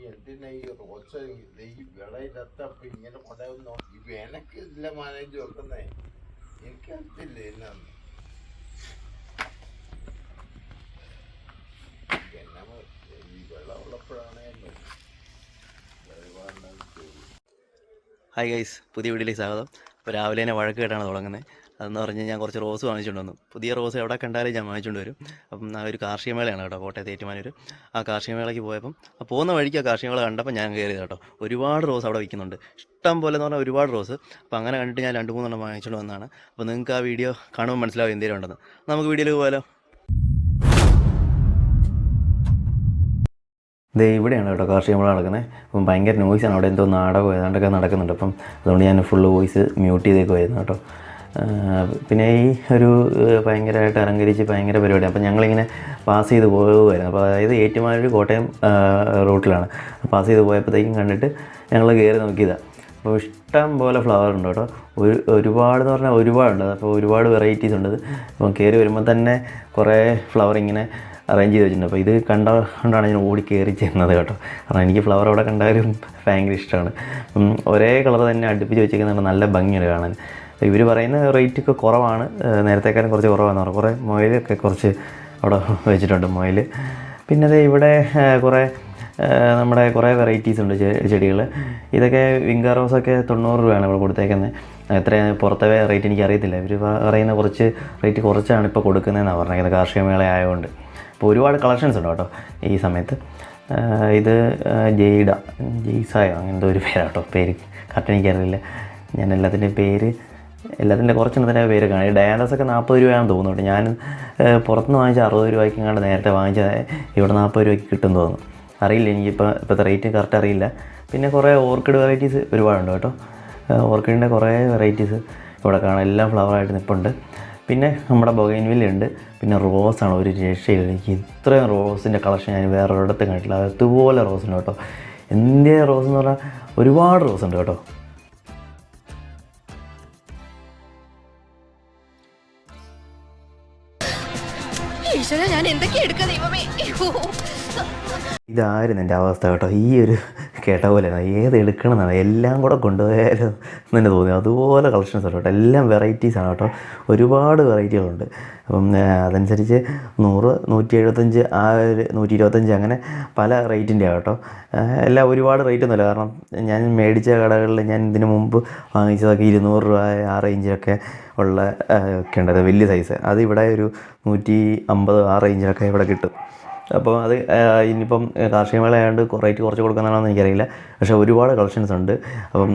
ഈ എന്തിനാ ഈ റോസ് ഈ ഇങ്ങനെ കൊണ്ടുവന്നോ ഇപ്പൊ എനക്ക് ഇല്ല മാനേജ് വെക്കുന്നേ. എനിക്ക് അറിയില്ല എന്നാന്ന് എന്നാ ഈ വെള്ളം ഉള്ളപ്പോഴാണ് ഹായ് ഗൈസ് പുതിയ വീട്ടിലേക്ക് സ്വാഗതം. അപ്പോൾ രാവിലെ തന്നെ വഴക്ക് കേട്ടാണ് തുടങ്ങുന്നത്. അതെന്ന് പറഞ്ഞാൽ ഞാൻ കുറച്ച് റോസ് വാങ്ങിച്ചുകൊണ്ട് വന്നു. പുതിയ റോസ് എവിടെ കണ്ടാലും ഞാൻ വാങ്ങിച്ചുകൊണ്ട് വരും. അപ്പം ആ ഒരു കാർഷിക മേളയാണ് കേട്ടോ കോട്ടയത്ത് ഏറ്റുമാനൂർ ആ കാർഷിക മേളയ്ക്ക് പോയപ്പം ആ പോകുന്ന വഴിക്ക് ആ കാർഷിക മേള കണ്ടപ്പോൾ ഞാൻ കയറിയത് കേട്ടോ. ഒരുപാട് റോസ് അവിടെ വിൽക്കുന്നുണ്ട്. ഇഷ്ടം പോലെ എന്ന് പറഞ്ഞാൽ ഒരുപാട് റോസ്. അപ്പോൾ അങ്ങനെ കണ്ടിട്ട് ഞാൻ രണ്ട് മൂന്നെണ്ണം വാങ്ങിച്ചുകൊണ്ട് വന്നതാണ്. അപ്പോൾ നിങ്ങൾക്ക് ആ വീഡിയോ കാണുമ്പോൾ മനസ്സിലാവും എന്തെങ്കിലും ഉണ്ടെന്ന്. നമുക്ക് വീഡിയോയിൽ പോയാലോ? ദേ ഇവിടെയാണ് കേട്ടോ കാർഷിക മേള നടക്കുന്നത്. അപ്പം ഭയങ്കര നോയ്സാണ് അവിടെ എന്തോ നാടകം ഏതാണ്ടൊക്കെ നടക്കുന്നുണ്ട്. അപ്പം അതുകൊണ്ട് ഞാൻ ഫുള്ള് വോയിസ് മ്യൂട്ട് ചെയ്തേക്കുമായിരുന്നു കേട്ടോ. പിന്നെ ഈ ഒരു ഭയങ്കരമായിട്ട് അലങ്കരിച്ച് ഭയങ്കര പരിപാടി. അപ്പോൾ ഞങ്ങളിങ്ങനെ പാസ് ചെയ്ത് പോകുമായിരുന്നു അപ്പോൾ അതായത് ഏറ്റുമാനൂർ കോട്ടയം റൂട്ടിലാണ്. പാസ് ചെയ്ത് പോയപ്പോഴത്തേക്കും കണ്ടിട്ട് ഞങ്ങൾ കയറി നോക്കിയതാണ് അപ്പോൾ ഇഷ്ടം പോലെ ഫ്ലവർ ഉണ്ട് കേട്ടോ. ഒരു ഒരുപാട് എന്ന് പറഞ്ഞാൽ ഒരുപാടുണ്ട്. അപ്പോൾ ഒരുപാട് വെറൈറ്റീസ് ഉണ്ട്. അപ്പം കയറി വരുമ്പോൾ തന്നെ കുറേ ഫ്ലവർ ഇങ്ങനെ അറേഞ്ച് ചെയ്ത് വെച്ചിട്ടുണ്ട്. അപ്പോൾ ഇത് കണ്ടുകൊണ്ടാണ് ഞാൻ ഓടി കയറി ചെന്നത് കേട്ടോ. കാരണം എനിക്ക് ഫ്ലവർ അവിടെ കണ്ടാലും ഭയങ്കര ഇഷ്ടമാണ്. ഒരേ കളർ തന്നെ അടുപ്പിച്ച് വെച്ചേക്കുന്നതാണ് നല്ല ഭംഗിയാണ് കാണാൻ. ഇവർ പറയുന്ന റേറ്റ് ഒക്കെ കുറവാണ് നേരത്തേക്കാളും കുറച്ച് കുറവാണെന്ന് പറഞ്ഞു. കുറേ മൊയിലൊക്കെ കുറച്ച് അവിടെ വെച്ചിട്ടുണ്ട് മൊയിൽ പിന്നെ അത് ഇവിടെ കുറേ നമ്മുടെ കുറേ വെറൈറ്റീസ് ഉണ്ട് ചെടികൾ ഇതൊക്കെ വിങ്കാ റോസൊക്കെ തൊണ്ണൂറ് രൂപയാണ് ഇവിടെ കൊടുത്തേക്കുന്നത് എത്രയാണ് പുറത്തെ റേറ്റ് എനിക്ക് അറിയത്തില്ല. ഇവർ പറയുന്ന കുറച്ച് റേറ്റ് കുറച്ചാണ് ഇപ്പോൾ കൊടുക്കുന്നതെന്നാണ് പറഞ്ഞേക്കുന്നത് കാർഷിക മേള ആയതുകൊണ്ട് അപ്പോൾ ഒരുപാട് കളക്ഷൻസ് ഉണ്ട് കേട്ടോ ഈ സമയത്ത്. ഇത് ജെയ്ഡ ജെയ്സായോ? അങ്ങനത്തെ ഒരു പേരാട്ടോ പേര്. കറക്റ്റ് എനിക്കറിയില്ല. ഞാൻ എല്ലാത്തിന്റെയും പേര് എല്ലാത്തിന്റെ കുറച്ചെണ്ണത്തിന്റെ പേര് കാണും ഈ ഒക്കെ നാൽപ്പത് രൂപയാണെന്ന് തോന്നുന്നുണ്ട്. ഞാൻ പുറത്തുനിന്ന് വാങ്ങിച്ച അറുപത് രൂപയ്ക്ക് കണ്ട് നേരത്തെ വാങ്ങിച്ചത് ഇവിടെ നാൽപ്പത് രൂപയ്ക്ക് കിട്ടും തോന്നുന്നു. അറിയില്ല എനിക്കിപ്പോൾ ഇപ്പോഴത്തെ റേറ്റ് കറക്റ്റ് അറിയില്ല. പിന്നെ കുറേ ഓർക്കിഡ് വെറൈറ്റീസ് ഒരുപാടുണ്ട് കേട്ടോ. ഓർക്കിഡിന്റെ കുറേ വെറൈറ്റീസ് ഇവിടെ കാണാം. എല്ലാം ഫ്ലവറായിട്ട് നിൽപ്പുണ്ട് പിന്നെ നമ്മുടെ ബൊഗൈൻവില്ലുണ്ട് പിന്നെ റോസാണ് ഒരു രക്ഷയില്ല. എനിക്ക് ഇത്രയും റോസിന്റെ കളക്ഷൻ ഞാൻ വേറെ ഒരിടത്തും കണ്ടിട്ടില്ല. അതുപോലെ റോസ് ഉണ്ട് കേട്ടോ. ഇന്ത്യ റോസ് എന്ന് പറഞ്ഞാൽ ഒരുപാട് റോസ് ഉണ്ട് കേട്ടോ. ഈശ്വര ഞാൻ എന്തൊക്കെയാ എടുക്കുക ദൈവമേ? ഇതായിരുന്നു എന്റെ അവസ്ഥ കേട്ടോ. ഈ ഒരു കേട്ട പോലെ ഏത് എടുക്കണം എന്നാണ് എല്ലാം കൂടെ കൊണ്ടുപോയാലും എന്ന് തന്നെ തോന്നി അതുപോലെ കളക്ഷൻസ് ഉണ്ട് കേട്ടോ. എല്ലാം വെറൈറ്റീസ് ആണ് കേട്ടോ. ഒരുപാട് വെറൈറ്റികളുണ്ട് അപ്പം അതനുസരിച്ച് നൂറ് നൂറ്റി എഴുപത്തഞ്ച് ആ ഒരു നൂറ്റി ഇരുപത്തഞ്ച് അങ്ങനെ പല റേറ്റിന്റെ കേട്ടോ. എല്ലാം ഒരുപാട് റേറ്റ് ഒന്നുമില്ല. കാരണം ഞാൻ മേടിച്ച കടകളിൽ ഞാൻ ഇതിനു മുമ്പ് വാങ്ങിച്ചതൊക്കെ ഇരുന്നൂറ് രൂപ ആ റേഞ്ചിലൊക്കെ ഉള്ള ഒക്കെ ഉണ്ടായിരുന്നു വലിയ സൈസ് അത് ഇവിടെ ഒരു നൂറ്റി അമ്പത് ആ റേഞ്ചിലൊക്കെ ഇവിടെ കിട്ടും. അപ്പോൾ അത് ഇനിയിപ്പം കാർഷിക മേള ആയതുകൊണ്ട് റേറ്റ് കുറച്ച് കൊടുക്കുന്നതാണെന്ന് എനിക്കറിയില്ല. പക്ഷേ ഒരുപാട് കളക്ഷൻസ് ഉണ്ട്. അപ്പം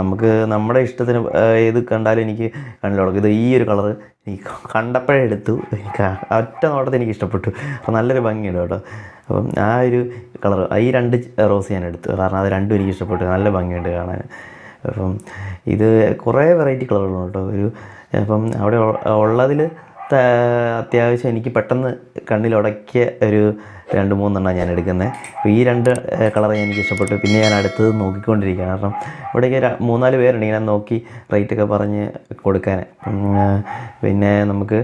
നമുക്ക് നമ്മുടെ ഇഷ്ടത്തിന് ഏത് കണ്ടാലും എനിക്ക് കണ്ടില്ല തുടങ്ങും ഇത് ഈ ഒരു കളറ് എനിക്ക് കണ്ടപ്പോഴേ എടുത്തു. എനിക്ക് ഒറ്റ നോട്ടത്തിൽ എനിക്ക് ഇഷ്ടപ്പെട്ടു. അപ്പോൾ നല്ലൊരു ഭംഗിയുണ്ട് കേട്ടോ. അപ്പം ആ ഒരു കളർ ഈ രണ്ട് റോസ് ഞാൻ എടുത്തു. കാരണം അത് രണ്ടും എനിക്ക് ഇഷ്ടപ്പെട്ടു. നല്ല ഭംഗിയുണ്ട് കാണാൻ. അപ്പം ഇത് കുറേ വെറൈറ്റി കളറുകളുണ്ട് കേട്ടോ. ഒരു അപ്പം അവിടെ ഉള്ളതിൽ അത്യാവശ്യം എനിക്ക് പെട്ടെന്ന് കണ്ണിലുടക്കിയ ഒരു രണ്ട് മൂന്നെണ്ണം ഞാൻ എടുക്കുന്നത്. അപ്പോൾ ഈ രണ്ട് കളർ എനിക്ക് ഇഷ്ടപ്പെട്ടു. പിന്നെ ഞാൻ അടുത്തത് നോക്കിക്കൊണ്ടിരിക്കുകയാണ്. കാരണം ഇവിടേക്ക് മൂന്നാൽ പേരുണ്ട് ഞാൻ നോക്കി റേറ്റൊക്കെ പറഞ്ഞ് കൊടുക്കാൻ. പിന്നെ നമുക്ക്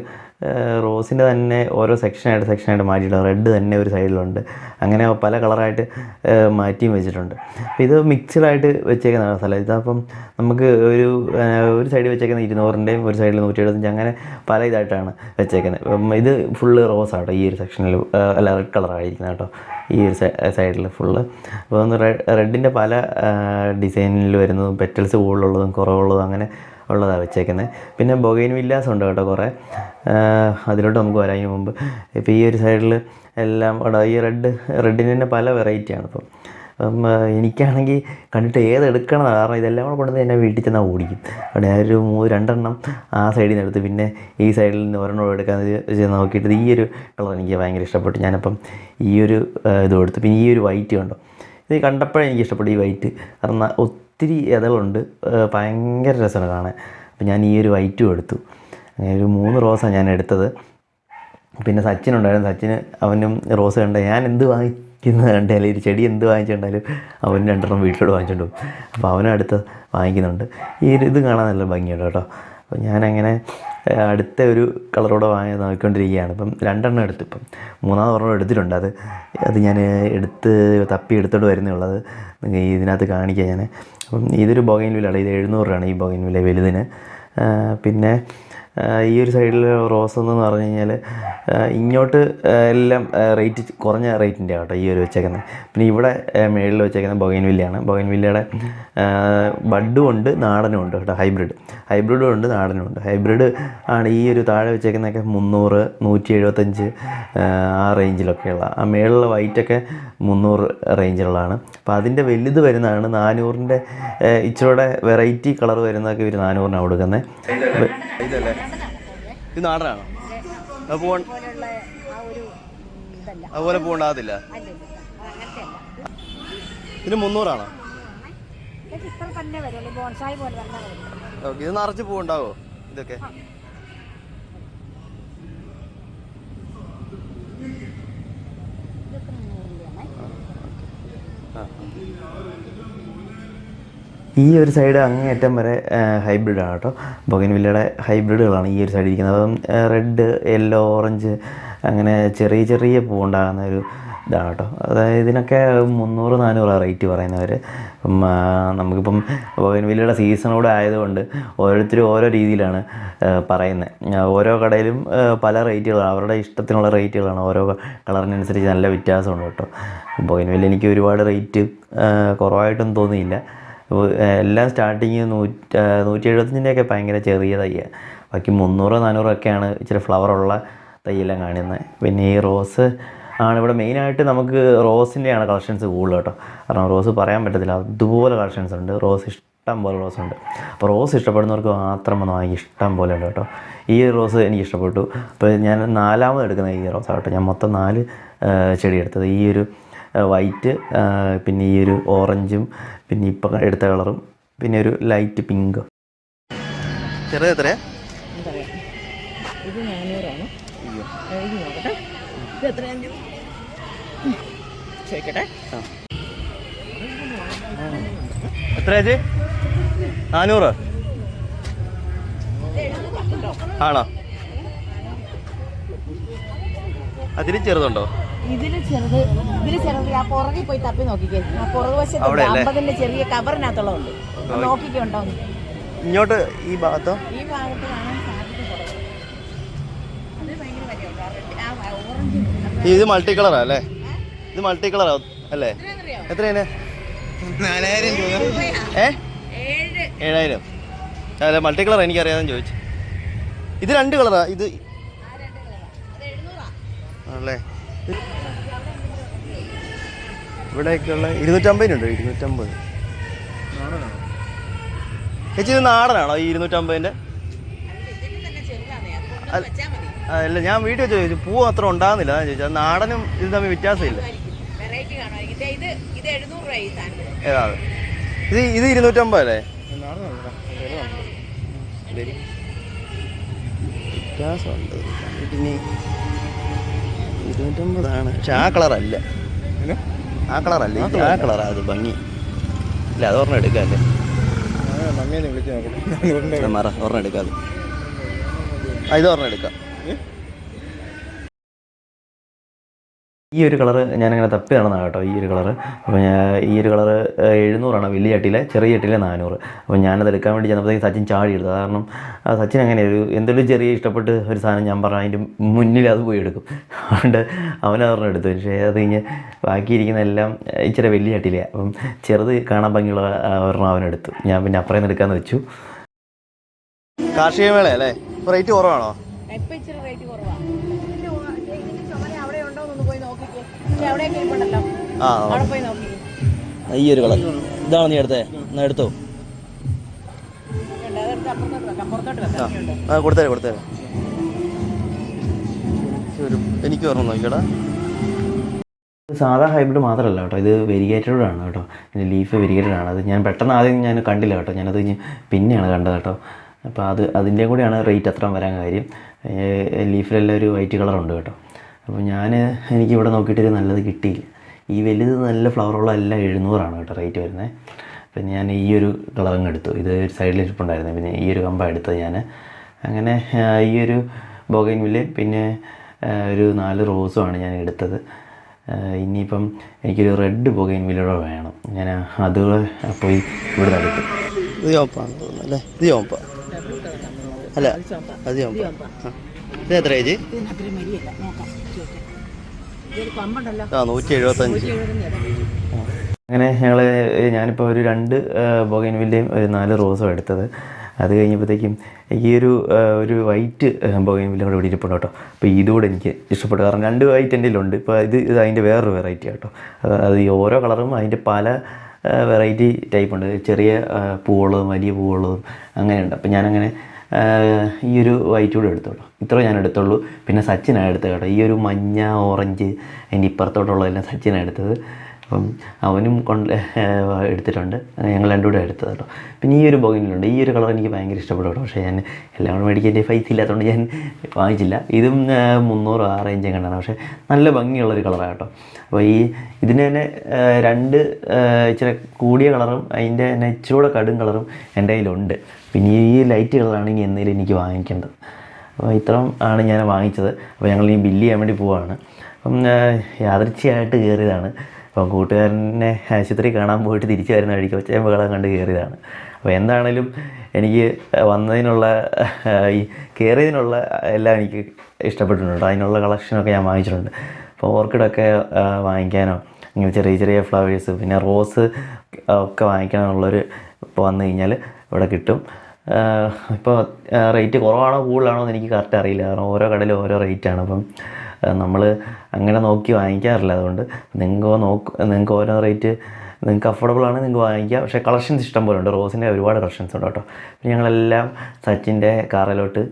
റോസിന്റെ തന്നെ ഓരോ സെക്ഷനായിട്ട് സെക്ഷനായിട്ട് മാറ്റിയിട്ടുണ്ട്. റെഡ് തന്നെ ഒരു സൈഡിലുണ്ട് അങ്ങനെ പല കളറായിട്ട് മാറ്റിയും വെച്ചിട്ടുണ്ട്. അപ്പോൾ ഇത് മിക്സഡായിട്ട് വെച്ചേക്കുന്ന സ്ഥലം. ഇതപ്പം നമുക്ക് ഒരു ഒരു സൈഡിൽ വെച്ചേക്കുന്ന ഇരുന്നൂറിന്റെയും ഒരു സൈഡിൽ നൂറ്റി എഴുപത്തഞ്ച് അങ്ങനെ പല ഇതായിട്ടാണ് വെച്ചേക്കുന്നത്. ഇത് ഫുള്ള് റോസ് ആട്ടോ ഈ ഒരു സെക്ഷനിൽ അല്ല റെഡ് കളറായിരിക്കുന്നത് കേട്ടോ ഈ ഒരു സൈഡിൽ ഫുള്ള് അപ്പോൾ റെഡിന്റെ പല ഡിസൈനിൽ വരുന്നതും പെറ്റൽസ് കൂടുതലുള്ളതും കുറവുള്ളതും അങ്ങനെ ഉള്ളതാണ് വെച്ചേക്കുന്നത് പിന്നെ ബൊഗൈൻ വില്ലാസ് ഉണ്ട് കേട്ടോ കുറേ. അതിലോട്ട് നമുക്ക് വരാം മുമ്പ്. ഇപ്പോൾ ഈ ഒരു സൈഡിൽ എല്ലാം ഇവിടെ ഈ റെഡ് റെഡിന് തന്നെ പല വെറൈറ്റിയാണ് ഇപ്പം. എനിക്കാണെങ്കിൽ കണ്ടിട്ട് ഏത് എടുക്കണം കാരണം ഇതെല്ലാം കൂടെ കൊണ്ടുവന്ന് എന്നെ വീട്ടിൽ ചെന്നാൽ ഓടിക്കും. അവിടെ ഒരു രണ്ടെണ്ണം ആ സൈഡിൽ നിന്ന് എടുത്ത് പിന്നെ ഈ സൈഡിൽ നിന്ന് ഒരെണ്ണം എടുക്കാൻ നോക്കിയിട്ട് ഈ ഒരു കളർ എനിക്ക് ഭയങ്കര ഇഷ്ടപ്പെട്ടു. ഞാനപ്പം ഈ ഒരു ഇതും എടുത്തു പിന്നെ ഈ ഒരു വൈറ്റ് കണ്ടോ? ഇത് കണ്ടപ്പോഴേ എനിക്ക് ഇഷ്ടപ്പെട്ടു ഈ വൈറ്റ് കാരണം ഒത്തിരി ഇതളുണ്ട്. ഭയങ്കര രസമാണ് കാണാൻ. അപ്പം ഞാൻ ഈ ഒരു വൈറ്റും എടുത്തു. അങ്ങനെ ഒരു മൂന്ന് റോസാണ് ഞാൻ എടുത്തത്. പിന്നെ സച്ചിൻ ഉണ്ടായിരുന്നു. സച്ചിന് അവനും റോസ് കണ്ട ഞാൻ എന്ത് വാങ്ങിക്കുന്നത് കണ്ടാലും ഒരു ചെടി എന്ത് വാങ്ങിച്ചിട്ടുണ്ടാലും അവൻ രണ്ടെണ്ണം വീട്ടിലോട്ട് വാങ്ങിച്ചിട്ട് അപ്പോൾ അവനും അടുത്ത് വാങ്ങിക്കുന്നുണ്ട്. ഈ ഒരു ഇത് കാണാൻ നല്ല ഭംഗിയുണ്ട് കേട്ടോ. അപ്പോൾ ഞാനങ്ങനെ അടുത്ത ഒരു കളറോടെ വാങ്ങി നോക്കിക്കൊണ്ടിരിക്കുകയാണ്. ഇപ്പം രണ്ടെണ്ണം എടുത്തു. ഇപ്പം മൂന്നാമത് ഒരെണ്ണം എടുത്തിട്ടുണ്ട് അത്. അത് ഞാൻ എടുത്ത് തപ്പി എടുത്തോണ്ട് വരുന്നേ ഉള്ളത് ഇതിനകത്ത് കാണിക്കാം ഞാൻ അപ്പം ഇതൊരു ബൊഗൈൻ വില്ലാണ് ഇത് എഴുന്നൂറ് രൂപയാണ് ഈ ബൊഗൈൻ വില വലുതിന്. പിന്നെ ഈ ഒരു സൈഡിൽ റോസ് എന്ന് പറഞ്ഞു കഴിഞ്ഞാൽ ഇങ്ങോട്ട് എല്ലാം റേറ്റ് കുറഞ്ഞ റേറ്റിന്റെ ആട്ടോ ഈ ഒരു വെച്ചേക്കുന്നത് പിന്നെ ഇവിടെ മേളിൽ വെച്ചേക്കുന്നത് ബൊഗൈൻ വില്ലയാണ് ബൊഗൈൻ വില്ലയുടെ ബഡും ഉണ്ട് നാടനും ഉണ്ട് കേട്ടോ ഹൈബ്രിഡ് ഹൈബ്രിഡും ഉണ്ട് നാടനും ഉണ്ട്. ഹൈബ്രിഡ് ആണ് ഈ ഒരു താഴെ വെച്ചേക്കുന്നതൊക്കെ മുന്നൂറ് നൂറ്റി എഴുപത്തഞ്ച് ആ റേഞ്ചിലൊക്കെയുള്ള ആ മേളിലെ വൈറ്റൊക്കെ മുന്നൂറ് റേഞ്ചിലുള്ളതാണ് അപ്പോൾ അതിന്റെ വലുത് വരുന്നതാണ് നാനൂറിന്റെ ഇച്ചിരൂടെ വെറൈറ്റി കളർ വരുന്നതൊക്കെ ഇവർ നാനൂറിനാണ് കൊടുക്കുന്നത് ഇതല്ലേ? ഇത് നാടനാണോ? അതുപോലെ പോകണ്ടാകത്തില്ല ഇതിന് മുന്നൂറാണോ? ഓക്കെ ഇത് നിറച്ച് പൂവുണ്ടാവോ ഇതൊക്കെ? ആ. ഈ ഒരു സൈഡ് അങ്ങേയറ്റം വരെ ഹൈബ്രിഡാണ് കേട്ടോ. ബൊഗൻവില്ലയുടെ ഹൈബ്രിഡുകളാണ് ഈ ഒരു സൈഡ് ഇരിക്കുന്നത്. അപ്പം റെഡ് യെല്ലോ ഓറഞ്ച് അങ്ങനെ ചെറിയ ചെറിയ പൂവുണ്ടാകുന്ന ഒരു ഇതാണ് കേട്ടോ. അതായത് ഇതിനൊക്കെ മുന്നൂറ് നാനൂറ് റേറ്റ് പറയുന്നവർ അപ്പം നമുക്കിപ്പം ബൊഗൻവില്ലയുടെ സീസണോടെ ആയതുകൊണ്ട് ഓരോരുത്തരും ഓരോ രീതിയിലാണ് പറയുന്നത് ഓരോ കടയിലും പല റേറ്റുകളാണ് അവരുടെ ഇഷ്ടത്തിനുള്ള റേറ്റുകളാണ് ഓരോ കളറിനനുസരിച്ച് നല്ല വ്യത്യാസമുണ്ട് കേട്ടോ. ബൊഗൻവില്ല എനിക്ക് ഒരുപാട് റേറ്റ് കുറവായിട്ടൊന്നും തോന്നിയില്ല. എല്ലാം സ്റ്റാർട്ടിങ് നൂറ്റ നൂറ്റി എഴുപത്തഞ്ചിന്റെയൊക്കെ ഭയങ്കര ചെറിയ തയ്യാണ് ബാക്കി മുന്നൂറോ നാനൂറോ ഒക്കെയാണ് ഇച്ചിരി ഫ്ലവറുള്ള തയ്യെല്ലാം കാണുന്നത് പിന്നെ ഈ റോസ് ആണ് ഇവിടെ മെയിനായിട്ട് നമുക്ക് റോസിന്റെയാണ് കളക്ഷൻസ് കൂടുതൽ കേട്ടോ. കാരണം റോസ് പറയാൻ പറ്റത്തില്ല. അതുപോലെ കളക്ഷൻസ് ഉണ്ട്. റോസ് ഇഷ്ടം പോലെ റോസ് ഉണ്ട്. അപ്പോൾ റോസ് ഇഷ്ടപ്പെടുന്നവർക്ക് മാത്രം വന്ന് വാങ്ങി ഇഷ്ടം പോലെ ഉണ്ട് കേട്ടോ. ഈ റോസ് എനിക്ക് ഇഷ്ടപ്പെട്ടു. അപ്പോൾ ഞാൻ നാലാമത് എടുക്കുന്ന ഈ റോസ് കേട്ടോ ഞാൻ മൊത്തം നാല് ചെടി എടുത്തത്. ഈ ഒരു വൈറ്റ് പിന്നെ ഈ ഒരു ഓറഞ്ചും പിന്നെ ഇപ്പം എടുത്ത കളറും പിന്നെ ഒരു ലൈറ്റ് പിങ്കും ചെറുത് എത്രയാ? ഇത് നാനൂറാണ്. എഴുതി നോക്കട്ടെ. ഇത് എത്രയാണ് ചോദിക്കട്ടെ. എത്രയാ ചേച്ചി? നാനൂറ്. ആണോ? അതിന് ചെറുതുണ്ടോ? ഇതിൽ ചെറുത് ഇതിൽ ചെറുത് ആ പുറകിൽ പോയി തപ്പി നോക്കിക്കേ. ആ പുറകു വശത്ത്? അമ്പതിന്റെ ചെറിയ കവറിനകത്തുള്ളതുണ്ട്. നോക്കിക്കോണ്ടോ? ഇങ്ങോട്ട് ഈ ഭാഗത്തോ? ഈ ഭാഗത്ത് കാണാൻ ഇത് മൾട്ടി കളറാ അല്ലേ? ഇത് മൾട്ടി കളറാ അല്ലേ? എത്രയാണ്? നാലായിരം രൂപ. ഏ? ഏഴ്. ഏഴായിരം. അല്ല മൾട്ടി കളർ എനിക്കറിയാമെന്ന് ചോദിച്ചു. ഇത് രണ്ട് കളറാ. ഇത് ആണല്ലേ? ഇവിടെയൊക്കെയുള്ള ഇരുന്നൂറ്റമ്പതിനുണ്ട്? ഇരുന്നൂറ്റമ്പത്. ചേച്ചി ഇത് നാടനാണോ ഈ ഇരുന്നൂറ്റമ്പതിന്റെ അല്ല ഞാൻ വീട്ടിൽ വെച്ച് ചോദിച്ചു. പൂ അത്ര ഉണ്ടാകുന്നില്ല അതാണ് നാടനും ഇത് തമ്മിൽ വ്യത്യാസമില്ല. ഏതാ ഇത് ഇത് ഇരുന്നൂറ്റമ്പത് അല്ലേ? ഇരുന്നൂറ്റമ്പതാണ്. പക്ഷെ ആ കളറല്ല. ആ കളറല്ല ആ കളറാ അത് ഭംഗി. ഇല്ല അത് ഒരെണ്ണം എടുക്കാല്ലേ മറ ഒരെണ്ണം എടുക്കാം അത്. ഇത് ഒരെണ്ണം എടുക്കാം. ഈ ഒരു കളറ് ഞാനങ്ങനെ തപ്പി നടന്നതാണ് കേട്ടോ ഈ ഒരു കളറ്. അപ്പോൾ ഞാൻ ഈ ഒരു കളറ് എഴുന്നൂറാണ് വലിയ ചട്ടിയിലെ ചെറിയ ചട്ടിയിലെ നാനൂറ്. അപ്പോൾ ഞാനത് എടുക്കാൻ വേണ്ടി ചെന്നപ്പോഴത്തേക്ക് സച്ചിൻ ചാടി എടുത്തു. കാരണം സച്ചിൻ അങ്ങനെ ഒരു എന്തെങ്കിലും ചെറിയ ഇഷ്ടപ്പെട്ട് ഒരു സാധനം ഞാൻ പറഞ്ഞു അതിന്റെ മുന്നിൽ അത് പോയി എടുക്കും. അതുകൊണ്ട് അവനതൊരെണ്ണം എടുത്തു. പക്ഷേ അത് കഴിഞ്ഞ് ബാക്കിയിരിക്കുന്ന എല്ലാം ഇച്ചിരി വലിയ ചട്ടിയിലാണ് അപ്പം ചെറുത് കാണാൻ ഭംഗിയുള്ള ഒരെണ്ണം അവനെടുത്തു ഞാൻ പിന്നെ അപ്പുറം നിന്ന് എടുക്കാമെന്ന് വെച്ചു. കാർഷിക മേള അല്ലേ റേറ്റ് കുറവാണോ? ഇപ്പൊ ഇച്ചിരി റേറ്റ് കുറവാണ് ആ ഈ ഒരു കളർ. ഇതാണ് നീ എടുത്തേ? എന്നാ എടുത്തോ. ആ കൊടുത്തേ കൊടുത്തേ ഒരു എനിക്ക് ഓർമ്മ നോക്കിയടാ സാധാ ഹൈബ്രിഡ് മാത്രമല്ല കേട്ടോ. ഇത് വെരിഗേറ്റഡ് ആണ് കേട്ടോ. ഇതിന്റെ ലീഫ് വെരിഗേറ്റഡ് ആണ് അത് ഞാൻ പെട്ടെന്ന് ആദ്യം ഞാൻ കണ്ടില്ല കേട്ടോ. ഞാനത് കഴിഞ്ഞ് പിന്നെയാണ് കണ്ടത് കേട്ടോ. അപ്പോൾ അത് അതിന്റെ കൂടെയാണ് റേറ്റ് അത്ര വരാൻ കാര്യം. ലീഫിലെല്ലാം ഒരു വൈറ്റ് കളറുണ്ട് കേട്ടോ. അപ്പോൾ ഞാൻ എനിക്ക് ഇവിടെ നോക്കിയിട്ടൊരു നല്ലത് കിട്ടിയില്ല. ഈ വലുത് നല്ല ഫ്ലവറുള്ള എല്ലാം എഴുന്നൂറാണ് കേട്ടോ റേറ്റ് വരുന്നത് പിന്നെ ഞാൻ ഈ ഒരു കളറങ്ങ് എടുത്തു. ഇത് ഒരു സൈഡിൽ ഇരിപ്പുണ്ടായിരുന്നു. പിന്നെ ഈ ഒരു കമ്പ എടുത്തത് ഞാൻ അങ്ങനെ ഈ ഒരു ബോഗൈൻ വില്ലയും പിന്നെ ഒരു നാല് റോസുമാണ് ഞാൻ എടുത്തത്. ഇനിയിപ്പം എനിക്കൊരു റെഡ് ബോഗൈൻ വില്ലയുടെ വേണം. ഞാൻ അത് പോയി ഇവിടെ നടത്തു ഇത് അല്ലേ? ഇത് അല്ല അത് ചോപ്പ ആ. ഇത് എത്ര നൂറ്റി എഴുപത്തഞ്ച് അങ്ങനെ ഞങ്ങൾ ഞാനിപ്പോൾ ഒരു രണ്ട് ബോഗൈൻവില്ലയും ഒരു നാല് റോസും എടുത്തത്. അത് കഴിഞ്ഞപ്പോഴത്തേക്കും ഈ ഒരു ഒരു വൈറ്റ് ബോഗൈൻ വില്ല കൂടെ ഇവിടെ ഇരിപ്പുണ്ട് കേട്ടോ. അപ്പോൾ ഇതുകൂടെ എനിക്ക് ഇഷ്ടപ്പെട്ടു. കാരണം രണ്ട് വൈറ്റ് എന്റെ ഉണ്ട് ഇപ്പോൾ ഇത് ഇത് അതിന്റെ വേറൊരു വെറൈറ്റി കേട്ടോ അത് ഈ ഓരോ കളറും അതിന്റെ പല വെറൈറ്റി ടൈപ്പ് ഉണ്ട്. ചെറിയ പൂവുള്ളതും വലിയ പൂവുള്ളതും അങ്ങനെയുണ്ട്. അപ്പോൾ ഞാനങ്ങനെ ഈ ഒരു വൈറ്റ് കൂടെ എടുത്തോളൂ. ഇത്ര ഞാൻ എടുത്തുള്ളൂ. പിന്നെ സച്ചിനാണ് എടുത്തത് കേട്ടോ. ഈ ഒരു മഞ്ഞ ഓറഞ്ച് അതിന്റെ ഇപ്പുറത്തോട്ടുള്ളതെല്ലാം സച്ചിനാണ് എടുത്തത്. അപ്പം അവനും കൊണ്ട് എടുത്തിട്ടുണ്ട്. ഞങ്ങൾ രണ്ടും കൂടെ എടുത്തത് കേട്ടോ. പിന്നെ ഈ ഒരു ബോഗിനിലുണ്ട്. ഈ ഒരു കളർ എനിക്ക് ഭയങ്കര ഇഷ്ടപ്പെട്ടു കേട്ടോ. പക്ഷേ ഞാൻ എല്ലാം കൂടെ മേടിക്കാൻ എന്റെ പൈസ ഇല്ലാത്തതുകൊണ്ട് ഞാൻ വാങ്ങിച്ചില്ല. ഇതും മുന്നൂറ് ആ റേഞ്ച് കണ്ടാണ് പക്ഷേ നല്ല ഭംഗിയുള്ളൊരു കളറാണ് കേട്ടോ. അപ്പോൾ ഈ ഇതിന് തന്നെ രണ്ട് ഇച്ചിരി കൂടിയ കളറും അതിന്റെ തന്നെ ഇച്ചിരൂടെ കടും കളറും എന്റെ കയ്യിലുണ്ട്. പിന്നെ ഈ ലൈറ്റ് കളറാണെങ്കിൽ എന്തെങ്കിലും എനിക്ക് വാങ്ങിക്കേണ്ടത്. അപ്പോൾ ഇത്രയും ആണ് ഞാൻ വാങ്ങിച്ചത്. അപ്പോൾ ഞങ്ങൾ ഈ ബില്ല് ചെയ്യാൻ വേണ്ടി പോവാണ്. അപ്പം ആ, യാദൃച്ഛികമായിട്ട് കയറിയതാണ്. അപ്പം കൂട്ടുകാരനെ ആശുപത്രി കാണാൻ പോയിട്ട് തിരിച്ചു വരുന്ന വഴിക്ക് ഒച്ചയും ബഹളം കണ്ട് കയറിയതാണ്. അപ്പോൾ എന്താണേലും എനിക്ക് വന്നതിനുള്ള ഈ കയറിയതിനുള്ള എല്ലാം എനിക്ക് ഇഷ്ടപ്പെട്ടിട്ടുണ്ട് അതിനുള്ള കളക്ഷനൊക്കെ ഞാൻ വാങ്ങിച്ചിട്ടുണ്ട്. അപ്പോൾ ഓർക്കിഡൊക്കെ വാങ്ങിക്കാനോ ഇങ്ങനെ ചെറിയ ചെറിയ ഫ്ലവേഴ്സ് പിന്നെ റോസ് ഒക്കെ വാങ്ങിക്കാനുള്ളൊരു ഇപ്പോൾ വന്നു കഴിഞ്ഞാൽ ഇവിടെ കിട്ടും. ഇപ്പോൾ റേറ്റ് കുറവാണോ കൂടുതലാണോ എന്ന് എനിക്ക് കറക്റ്റ് അറിയില്ല. കാരണം ഓരോ കടയിലും ഓരോ റേറ്റാണ് അപ്പം നമ്മൾ അങ്ങനെ നോക്കി വാങ്ങിക്കാറില്ല. അതുകൊണ്ട് നിങ്ങൾക്ക് നോക്ക് നിങ്ങൾക്ക് ഓരോ റേറ്റ് നിങ്ങൾക്ക് അഫോർഡബിൾ ആണ് നിങ്ങൾക്ക് വാങ്ങിക്കാം. പക്ഷേ കളക്ഷൻസ് ഇഷ്ടം പോലെ ഉണ്ട്. റോസിന്റെ ഒരുപാട് കളക്ഷൻസ് ഉണ്ട് കേട്ടോ. ഞങ്ങളെല്ലാം സച്ചിന്റെ കാറിലോട്ട്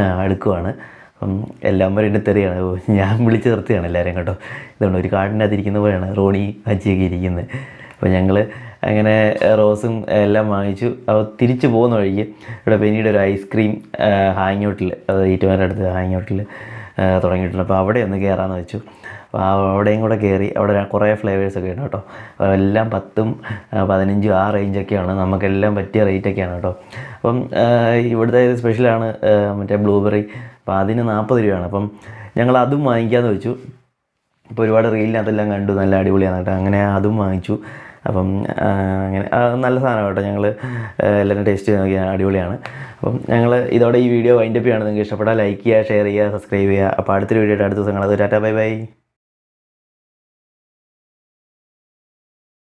അടുക്കുവാണ്. അപ്പം എല്ലാം വരെ തെറിയാണ് ഞാൻ വിളിച്ച് നിർത്തുകയാണ് എല്ലാവരും കേട്ടോ. ഇതുകൊണ്ട് ഒരു കാടിന്റെ അതിരിക്കുന്ന പോലെയാണ് റോണി അച്ചിയൊക്കെ ഇരിക്കുന്നത്. അപ്പോൾ ഞങ്ങൾ അങ്ങനെ റോസും എല്ലാം വാങ്ങിച്ചു. അവ തിരിച്ചു പോകുന്ന വഴിക്ക് ഇവിടെ പിന്നീട് ഒരു ഐസ്ക്രീം ഹാങ് ഔട്ടിൽ അത് ഈറ്റുമാരുടെ അടുത്ത് ഹാങ് ഔട്ടിൽ തുടങ്ങിയിട്ടുണ്ട്. അപ്പോൾ അവിടെ ഒന്ന് കയറാമെന്ന് വെച്ചു. അപ്പോൾ അവിടെയും കൂടെ കയറി അവിടെ കുറേ ഫ്ലേവേഴ്സ് ഫ്ലേവേഴ്സൊക്കെ ഉണ്ട് കേട്ടോ. എല്ലാം പത്തും പതിനഞ്ചും ആ റേഞ്ചൊക്കെയാണ് നമുക്കെല്ലാം പറ്റിയ റേറ്റൊക്കെയാണ് കേട്ടോ. അപ്പം ഇവിടുത്തെ സ്പെഷ്യലാണ് മറ്റേ ബ്ലൂബെറി അപ്പോൾ അതിന് നാൽപ്പത് രൂപയാണ്. അപ്പം ഞങ്ങൾ അതും വാങ്ങിക്കാമെന്ന് വെച്ചു. ഇപ്പോൾ ഒരുപാട് റീലിനകത്തെല്ലാം കണ്ടു. നല്ല അടിപൊളിയാണ് കേട്ടോ. അങ്ങനെ അതും വാങ്ങിച്ചു. അപ്പം അങ്ങനെ നല്ല സാധനം കേട്ടോ. ഞങ്ങൾ എല്ലാവരും ടേസ്റ്റ് ചെയ്ത് നോക്കിയാൽ അടിപൊളിയാണ്. അപ്പം ഞങ്ങൾ ഇതോടെ ഈ വീഡിയോ വൈൻഡപ്പ് ചെയ്യാണ് നിങ്ങൾക്ക് ഇഷ്ടപ്പെട്ടാൽ ലൈക്ക് ചെയ്യുക ഷെയർ ചെയ്യുക സബ്സ്ക്രൈബ് ചെയ്യുക. അപ്പോൾ അടുത്തൊരു വീഡിയോ അടുത്ത ദിവസം കാണാം. Tata bye bye.